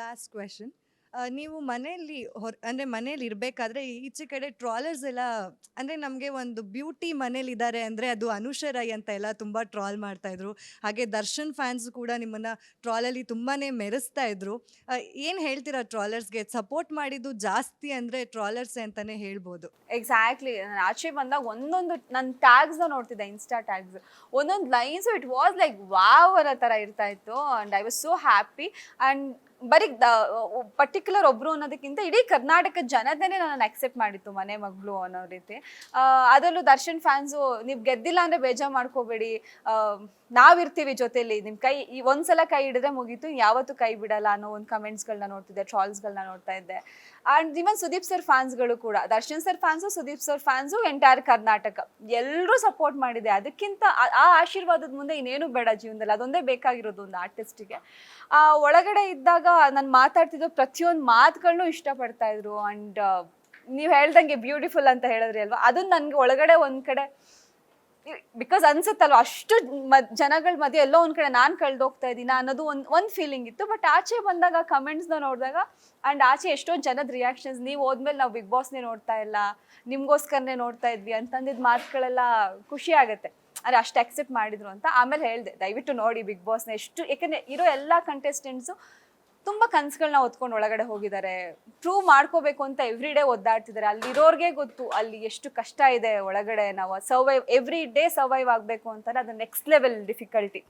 Last question ನೀವು ಮನೆಯಲ್ಲಿ ಹೊರ, ಅಂದರೆ ಮನೇಲಿ ಇರಬೇಕಾದ್ರೆ ಈಚೆ ಕಡೆ ಟ್ರಾಲರ್ಸ್ ಎಲ್ಲ, ಅಂದರೆ ನಮಗೆ ಒಂದು ಬ್ಯೂಟಿ ಮನೇಲಿದ್ದಾರೆ ಅಂದರೆ ಅದು ಅನುಷ ರೈ ಅಂತ ಎಲ್ಲ ತುಂಬ ಟ್ರಾಲ್ ಮಾಡ್ತಾಯಿದ್ರು ಹಾಗೆ ದರ್ಶನ್ ಫ್ಯಾನ್ಸ್ ಕೂಡ ನಿಮ್ಮನ್ನು ಟ್ರಾಲಲ್ಲಿ ತುಂಬಾ ಮೆರೆಸ್ತಾ ಇದ್ರು. ಏನು ಹೇಳ್ತೀರಾ ಟ್ರಾಲರ್ಸ್ಗೆ ಸಪೋರ್ಟ್ ಮಾಡಿದ್ದು ಜಾಸ್ತಿ ಅಂದರೆ ಟ್ರಾಲರ್ಸ್ ಅಂತಲೇ ಹೇಳ್ಬೋದು. ಎಕ್ಸಾಕ್ಟ್ಲಿ ನಾನು ಆಚೆ ಬಂದಾಗ ಒಂದೊಂದು ನನ್ನ ಟ್ಯಾಗ್ಸ್ನ ನೋಡ್ತಿದ್ದೆ ಇನ್ಸ್ಟಾ ಟ್ಯಾಗ್ಸ್ ಒಂದೊಂದು lines it was like wow ಅನ್ನೋ ಥರ ಇರ್ತಾ ಇತ್ತು. And I was so happy and ಬರೀ ಪರ್ಟಿಕ್ಯುಲರ್ ಒಬ್ರು ಅನ್ನೋದಕ್ಕಿಂತ ಇಡೀ ಕರ್ನಾಟಕ ಜನತೆನೇ ನನ್ನನ್ನು ಅಕ್ಸೆಪ್ಟ್ ಮಾಡಿತ್ತು ಮನೆ ಮಗಳು ಅನ್ನೋ ರೀತಿ. ಅದರಲ್ಲೂ ದರ್ಶನ್ ಫ್ಯಾನ್ಸು ನೀವು ಗೆದ್ದಿಲ್ಲ ಅಂದರೆ ಬೇಜಾರು ಮಾಡ್ಕೋಬೇಡಿ. ನಾವಿರ್ತೀವಿ ಜೊತೆಲಿ. ನಿಮ್ಮ ಕೈ, ಈ ಒಂದ್ಸಲ ಕೈ ಹಿಡಿದ್ರೆ ಮುಗೀತು. ಯಾವತ್ತೂ ಕೈ ಬಿಡಲ್ಲ ಅನ್ನೋ ಒಂದು ಕಮೆಂಟ್ಸ್ಗಳನ್ನ ನೋಡ್ತಿದ್ದೆ ಟ್ರಾಲ್ಸ್ಗಳನ್ನ ನೋಡ್ತಾ ಇದ್ದೆ. ಆ್ಯಂಡ್ ಇವನ್ ಸುದೀಪ್ ಸರ್ ಫ್ಯಾನ್ಸ್ಗಳು ಕೂಡ Darshan sir fans Sudeep sir fans entire Karnataka ಎಲ್ಲರೂ ಸಪೋರ್ಟ್ ಮಾಡಿದೆ. ಅದಕ್ಕಿಂತ ಆ- ಆ ಆಶೀರ್ವಾದದ ಮುಂದೆ ಇನ್ನೇನು ಬೇಡ ಜೀವನದಲ್ಲಿ. ಅದೊಂದೇ ಬೇಕಾಗಿರೋದು ಒಂದು ಆರ್ಟಿಸ್ಟಿಗೆ ಆ, ಒಳಗಡೆ ಇದ್ದಾಗ ನಾನು ಮಾತಾಡ್ತಿದ್ದು ಪ್ರತಿಯೊಂದು ಮಾತುಗಳನ್ನೂ ಇಷ್ಟಪಡ್ತಾ ಇದ್ರು. ಅಂಡ್ ನೀವು ಹೇಳ್ದಂಗೆ ಬ್ಯೂಟಿಫುಲ್ ಅಂತ ಹೇಳಿದ್ರಿ ಅಲ್ವಾ? ಅದನ್ನ ನನಗೆ ಒಳಗಡೆ ಒಂದು ಕಡೆ ಬಿಕಾಸ್ ಅನ್ಸುತ್ತಲ್ವ, ಅಷ್ಟು ಜನಗಳ ಮಧ್ಯೆ ಎಲ್ಲೋ ಒಂದ್ ಕಡೆ ನಾನ್ ಕಳ್ದೋಗ್ತಾ ಇದ್ದೀನ ಅನ್ನೋದು ಒಂದ್ ಒಂದ್ ಫೀಲಿಂಗ್ ಇತ್ತು. ಬಟ್ ಆಚೆ ಬಂದಾಗ ಕಮೆಂಟ್ಸ್ನ ನೋಡಿದಾಗ ಅಂಡ್ ಆಚೆ ಎಷ್ಟೋ ಜನದ ರಿಯಾಕ್ಷನ್ಸ್ ನೀವು ಹೋದ್ಮೇಲೆ ನಾವು ಬಿಗ್ ಬಾಸ್ನೇ ನೋಡ್ತಾ ಇಲ್ಲ, ನಿಮ್ಗೋಸ್ಕರನೇ ನೋಡ್ತಾ ಇದ್ವಿ ಅಂತಂದಿದ್ ಮಾತುಗಳೆಲ್ಲ ಖುಷಿ ಆಗುತ್ತೆ. ಅಂದರೆ ಅಷ್ಟು ಅಕ್ಸೆಪ್ಟ್ ಮಾಡಿದ್ರು ಅಂತ ಆಮೇಲೆ ಹೇಳಿದೆ, ದಯವಿಟ್ಟು ನೋಡಿ ಬಿಗ್ ಬಾಸ್ನ ಎಷ್ಟು ಯಾಕಂದರೆ ಇರೋ ಎಲ್ಲ ಕಂಟೆಸ್ಟೆಂಟ್ಸು ತುಂಬ ಕನ್ಸುಗಳನ್ನ ಹೊತ್ಕೊಂಡು ಒಳಗಡೆ ಹೋಗಿದ್ದಾರೆ. ಪ್ರೂವ್ ಮಾಡ್ಕೋಬೇಕು ಅಂತ ಎವ್ರಿ ಡೇ ಒದ್ದಾಡ್ತಿದ್ದಾರೆ. ಅಲ್ಲಿರೋರ್ಗೆ ಗೊತ್ತು ಅಲ್ಲಿ ಎಷ್ಟು ಕಷ್ಟ ಇದೆ ಒಳಗಡೆ ನಾವು ಸರ್ವೈವ್ ಎವ್ರಿ ಡೇ ಸರ್ವೈವ್ ಆಗಬೇಕು ಅಂತಾರೆ ಅದು ನೆಕ್ಸ್ಟ್ ಲೆವೆಲ್ ಡಿಫಿಕಲ್ಟಿ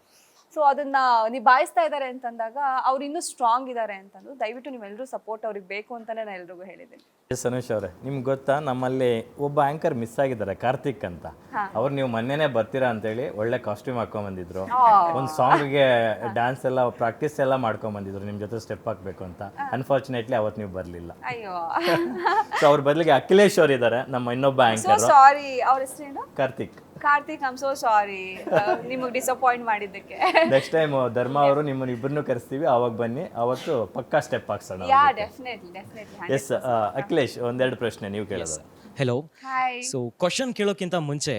ಸೊ ಅದನ್ನ ನಿಭಾಯಿಸ್ತಾ ಇದ್ದಾರೆ ಅಂತಂದಾಗ ಅವ್ರು ಇನ್ನೂ ಸ್ಟ್ರಾಂಗ್ ಇದ್ದಾರೆ ಅಂತಂದು ದಯವಿಟ್ಟು ನೀವೆಲ್ಲರೂ ಸಪೋರ್ಟ್ ಅವ್ರಿಗೆ ಬೇಕು ಅಂತಾನೆ ನಾನು ಎಲ್ರಿಗೂ ಹೇಳಿದ್ದೀನಿ. ಎಸ್ ಅನುಷ್ ಅವರೇ ನಿಮ್ಗೆ ಗೊತ್ತಾ ನಮ್ಮಲ್ಲಿ ಒಬ್ಬ ಆಂಕರ್ ಮಿಸ್ ಆಗಿದ್ದಾರೆ ಕಾರ್ತಿಕ್ ಅಂತ. ಅವ್ರು ನೀವು ಮೊನ್ನೆನೆ ಬರ್ತೀರಾ ಅಂತೇಳಿ ಒಳ್ಳೆ ಕಾಸ್ಟ್ಯೂಮ್ ಹಾಕೊಂಡ್ ಬಂದಿದ್ರು ಒಂದು ಸಾಂಗ್ಗೆ ಡ್ಯಾನ್ಸ್ ಎಲ್ಲ ಪ್ರಾಕ್ಟೀಸ್ ಎಲ್ಲ ಮಾಡ್ಕೊಂಡ್ ಬಂದಿದ್ರು ನಿಮ್ ಜೊತೆ ಸ್ಟೆಪ್ ಹಾಕ್ಬೇಕು ಅಂತ. ಅನ್ಫಾರ್ಚುನೇಟ್ಲಿ ಅವತ್ತು ನೀವು ಬರ್ಲಿಲ್ಲ. ಅಯ್ಯೋ. ಸೊ ಅವ್ರ ಬದಲಿಗೆ ಅಖಿಲೇಶ್ ಅವ್ರು ಇದ್ದಾರೆ ನಮ್ಮ ಇನ್ನೊಬ್ಬ ಆಂಕರ್ ಸಾರಿ ಅವ್ರ ಹೆಸರೇನು? Karthik. Karthik I'm so sorry ನಿಮಗೆ ಡಿಸಪಾಯಿಂಟ್ ಮಾಡಿದ್ದಕ್ಕೆ. ನೆಕ್ಸ್ಟ್ ಟೈಮ್ ಧರ್ಮ ಅವರು ನಿಮ್ಮನ್ನ ಇಬ್ಬರನ್ನು ಕರೆಸ್ತೀವಿ. ಅವಾಗ ಬನ್ನಿ. ಅವತ್ತು ಪಕ್ಕಾ step ಹಾಕ್ಸೋಣ yeah definitely definitely yes Akhilesh ಒಂದೆರಡು ಪ್ರಶ್ನೆ ನೀವು ಕೇಳೋದು. ಹೆಲೋ ಹಾಯ್ ಸೊ ಕ್ವಶನ್ ಕೇಳೋಕ್ಕಿಂತ ಮುಂಚೆ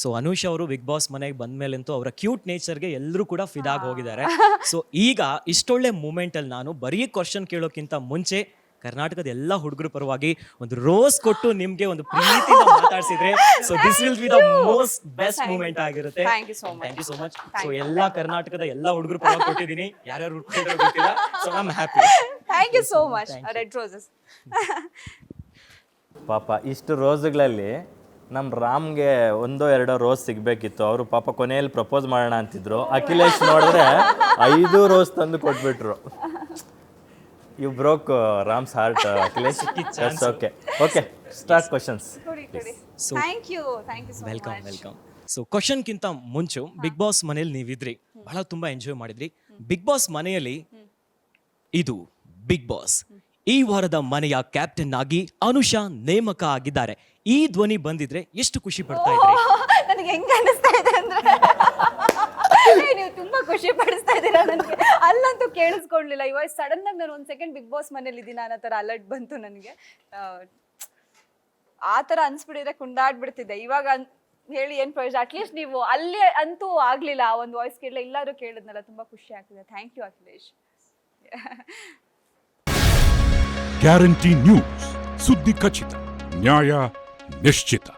ಸೊ ಅನುಷ್ ಅವರು ಬಿಗ್ ಬಾಸ್ ಮನೆಗೆ ಬಂದ ಮೇಲಂತೂ ಅವರ ಕ್ಯೂಟ್ ನೇಚರ್ಗೆ ಎಲ್ಲರೂ ಕೂಡ ಫಿದಾಗಿ ಹೋಗಿದ್ದಾರೆ. ಸೊ ಈಗ ಇಷ್ಟೊಳ್ಳೆ ಮೂಮೆಂಟ್ ಅಲ್ಲಿ ನಾನು ಬರೀ ಕ್ವಶನ್ ಕೇಳೋಕ್ಕಿಂತ ಮುಂಚೆ ಕರ್ನಾಟಕದ ಎಲ್ಲ ಹುಡುಗರ ಪರವಾಗಿ ಒಂದು ರೋಸ್ ಕೊಟ್ಟು ನಿಮ್ಗೆ ಒಂದು ಪ್ರೀತಿ ಮಾತಾಡಿಸಿದ್ರೆ so this will be the most best moment ಆಗಿರುತ್ತೆ. Thank you much. Thank you so much so ಎಲ್ಲಾ ಕರ್ನಾಟಕದ ಎಲ್ಲ ಹುಡುಗರ ಪರವಾಗಿ ಕೊಟ್ಟಿದ್ದೀನಿ. ಯಾರ್ಯಾರು ಹುಡ್ಕೊಂಡಿರೋ ಗೊತ್ತಿಲ್ಲ. So I am happy thank you so much red roses ಪಾಪ ಇಷ್ಟು ರೋಸ್ಗಳಲ್ಲಿ ನಮ್ಮ ರಾಮ್ಗೆ ಒಂದೋ ಎರಡೋ ರೋಸ್ ಸಿಗಬೇಕಿತ್ತು. ಅವರು ಪಾಪ ಕೊನೆಯಲ್ಲಿ ಪ್ರಪೋಸ್ ಮಾಡೋಣ ಅಂತಿದ್ರು. ಅಖಿಲೇಶ್ ನೋಡಿದ್ರೆ ಐದು ರೋಸ್ ತಂದು ಕೊಟ್ಬಿಟ್ರು. You broke Ram's heart Akhilesh okay okay start questions so So- thank you thank you so welcome welcome so ಕ್ವಶನ್ಗಿಂತ ಮುಂಚೆ ಬಿಗ್ ಬಾಸ್ ಮನೇಲಿ ನೀವಿದ್ರಿ ಬಹಳ ತುಂಬಾ ಎಂಜಾಯ್ ಮಾಡಿದ್ರಿ ಬಿಗ್ ಬಾಸ್ ಮನೆಯಲ್ಲಿ ಇದು ಬಿಗ್ ಬಾಸ್ ಈ ವಾರದ ಮನೆಯ ಕ್ಯಾಪ್ಟನ್ ಆಗಿ ಅನುಷಾ ನೇಮಕ ಆಗಿದ್ದಾರೆ. ಈ ಧ್ವನಿ ಬಂದಿದ್ರೆ ಎಷ್ಟು ಖುಷಿ ಪಡ್ತಾ ಇದ್ರಿ? ನನಗೆ ಹೆಂಗ್ ಅನಿಸ್ತಾ ಇದೆ ಅಂದ್ರೆ ಖುಷಿ ಪಡಿಸ್ತಾ ಇದ್ದೀರಾ ನನಗೆ? ಅಲ್ಲಂತೂ ಕೇಳಿಸ್ಕೊಳ್ಲಿಲ್ಲ ಇವಾಗ ಸಡನ್ ಆಗಿ ನಾನು ಒಂದು ಸೆಕೆಂಡ್ ಬಿಗ್ ಬಾಸ್ ಮನೇಲಿ ಇದ್ದೀನಿ ಅನ್ನೋ ಥರ ಅಲರ್ಟ್ ಬಂತು ನನಗೆ. ಆ ಥರ ಅನ್ಸ್ಬಿಟ್ಟಿದ್ರೆ ಕುಂಡಾಡ್ಬಿಡ್ತಿದ್ದೆ. ಇವಾಗ ಹೇಳಿ ಏನ್ ಪ್ರಯೋಜನ? ಅಟ್ಲೀಸ್ಟ್ ನೀವು ಅಲ್ಲಿ ಅಂತೂ ಆಗಲಿಲ್ಲ. ಆ ಒಂದು ವಾಯ್ಸ್ ಕೇಳಲಿಲ್ಲ ಎಲ್ಲರೂ ಕೇಳಿದ್ನಲ್ಲ, ತುಂಬಾ ಖುಷಿ ಆಗ್ತಿದೆ. Thank you Akhilesh guarantee news ಸುದ್ದಿ ಖಚಿತ ನ್ಯಾಯ ನಿಶ್ಚಿತ